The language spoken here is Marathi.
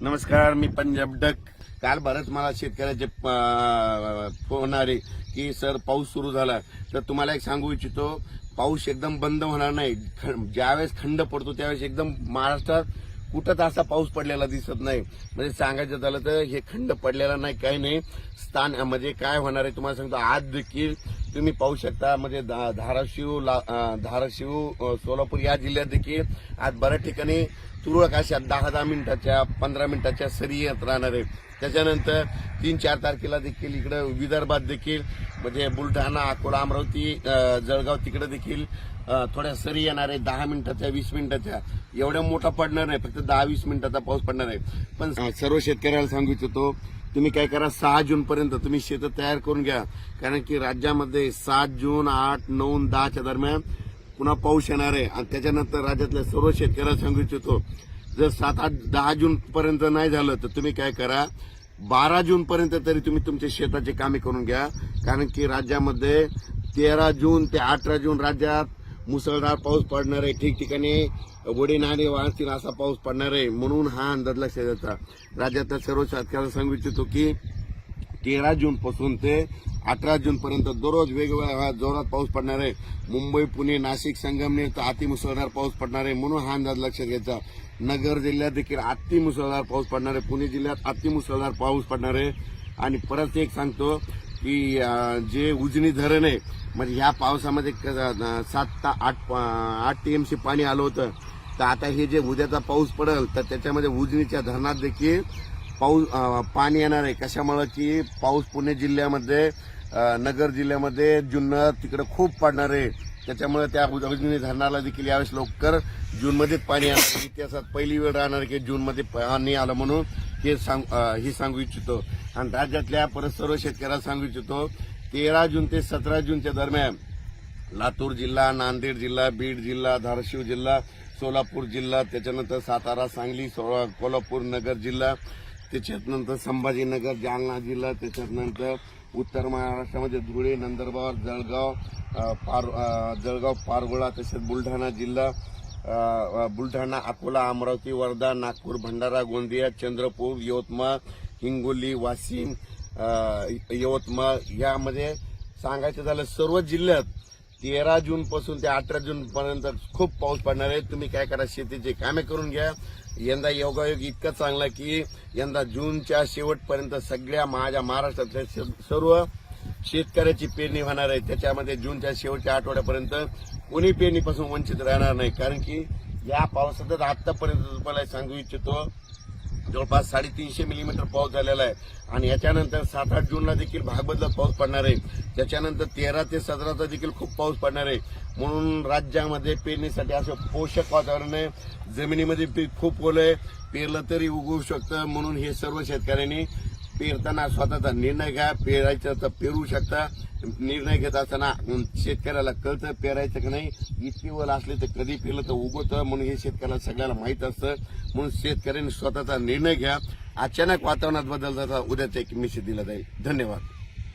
नमस्कार मी पंजाब डक. काल बरंच मला शेतकऱ्याचे फोन आले की सर पाऊस सुरू झाला. तर तुम्हाला एक सांगू इच्छितो पाऊस एकदम बंद होणार नाही. ज्यावेळेस खंड पडतो त्यावेळेस एकदम महाराष्ट्रात कुठंच असा पाऊस पडलेला दिसत नाही. म्हणजे सांगायचं झालं तर हे खंड पडलेला नाही काही नाही. स्थान म्हणजे काय होणार आहे तुम्हाला सांगतो. आज देखील तुम्ही पाहू शकता म्हणजे धा- धाराशिव धाराशिव सोलापूर या जिल्ह्यात देखील आज बऱ्याच ठिकाणी तुरळक अशा दहा दहा मिनिटाच्या पंधरा मिनिटाच्या सरी येत राहणार आहे. त्याच्यानंतर तीन चार तारखेला देखील इकडं विदर्भात देखील म्हणजे बुलढाणा अकोला अमरावती जळगाव तिकडे देखील थोड्या सरी येणार आहे दहा मिनिटाच्या वीस मिनिटाच्या. एवढ्या मोठा पडणार नाही फक्त दहा वीस मिनिटाचा पाऊस पडणार आहे पण सर्व शेतकऱ्याला सांगू इच्छितो तुम्ही काय करा सहा जून पर्यंत तुम्ही शेतं तयार करून घ्या. कारण की राज्यामध्ये सात जून आठ नऊ दहाच्या दरम्यान पुन्हा पाऊस येणार आहे. आणि त्याच्यानंतर राज्यातल्या सर्व शेतकऱ्याला सांगू इच्छितो जर सात आठ दहा जून पर्यंत नाही झालं तर तुम्ही काय करा बारा जून पर्यंत तरी तुम्ही तुमच्या शेताची कामे करून घ्या. कारण की राज्यामध्ये तेरा जून ते अठरा जून राज्यात मुसळधार पाऊस पडणार आहे. ठिकठिकाणी वडे नाणे वाहतील असा पाऊस पडणार आहे म्हणून हा अंदाज लक्षात द्यायचा राज्यातल्या सर्व शेतकऱ्याला सांगू इच्छितो की तेरा जून पासून ते अठरा जून पर्यंत दररोज वेगवेगळ्या जोरात पाऊस पडणार आहे. मुंबई पुणे नाशिक संगमनेर तर अतिमुसळधार पाऊस पडणार आहे म्हणून हा अंदाज लक्षात घ्यायचा. नगर जिल्ह्यात देखील अतिमुसळधार पाऊस पडणार आहे. पुणे जिल्ह्यात अतिमुसळधार पाऊस पडणार आहे. आणि परत एक सांगतो की जे उजनी धरण आहे म्हणजे ह्या पावसामध्ये क- सात ता आठ आठ सी पाणी आलं होतं. तर आता हे जे उद्याचा पाऊस पडेल तर त्याच्यामध्ये उजनीच्या धरणात देखील पाऊस पाणी येणार आहे. कशामुळं? की पाऊस पुणे जिल्ह्यामध्ये नगर जिल्ह्यामध्ये जुन्नर तिकडे खूप पडणार आहे. त्याच्यामुळे त्या उजनी धरणाला देखील यावेळेस लवकर जूनमध्येच पाणी येणार इतिहासात पहिली वेळ राहणार की जूनमध्ये पाणी आलं म्हणून हे सांग ही सांगू इच्छितो. आणि राज्यातल्या परत सर्व शेतकऱ्याला सांगू इच्छितो तेरा जून ते सतरा जूनच्या दरम्यान लातूर जिल्हा नांदेड जिल्हा बीड जिल्हा धाराशिव जिल्हा सोलापूर जिल्हा त्याच्यानंतर सातारा सांगली सो- कोल्हापूर नगर जिल्हा त्याच्यानंतर संभाजीनगर जालना जिल्हा त्याच्यानंतर उत्तर महाराष्ट्रामध्ये धुळे नंदुरबार जळगाव पार जळगाव पारगोळा तसेच बुलढाणा जिल्हा बुलढाणा अकोला अमरावती वर्धा नागपूर भंडारा गोंदिया चंद्रपूर यवतमाळ हिंगोली वाशिम यवतमाळ यामध्ये सांगायचं झालं सर्व जिल्ह्यात तेरा जून पासून ते अठरा जून पर्यंत खूप पाऊस पडणार आहे. तुम्ही काय करा शेतीची कामे करून घ्या. यंदा योगायोग इतका चांगला की यंदा जूनच्या शेवटपर्यंत सगळ्या माझ्या महाराष्ट्रातल्या स- सर्व शेतकऱ्याची पेरणी होणार आहे. त्याच्यामध्ये जूनच्या शेवटच्या आठवड्यापर्यंत कोणी पेरणीपासून वंचित राहणार नाही. कारण की या पावसातच आतापर्यंत तुम्हाला सांगू इच्छितो जवळपास साडेतीनशे मिलीमीटर पाऊस झालेला आहे. आणि याच्यानंतर सात आठ जूनला देखील भागबदलत पाऊस पडणार आहे. त्याच्यानंतर तेरा ते सतराचा देखील खूप पाऊस पडणार आहे. म्हणून राज्यामध्ये पेरणीसाठी असं पोषक वातावरण आहे. जमिनीमध्ये पीक खूप ओलं आहे. पेरलं तरी उगवू शकतं. म्हणून हे सर्व शेतकऱ्यांनी पेरताना स्वतःचा निर्णय घ्या. पेरायचं तर पेरू शकता. निर्णय घेत असताना शेतकऱ्याला कळतं पेरायचं की नाही. इतकी वल असली तर कधी पेरलं तर उगवतं. म्हणून हे शेतकऱ्याला सगळ्याला माहीत असतं. म्हणून शेतकऱ्यांनी स्वतःचा निर्णय घ्या. अचानक वातावरणात बदल झाला उद्याच एक मेसेज दिला जाईल. धन्यवाद.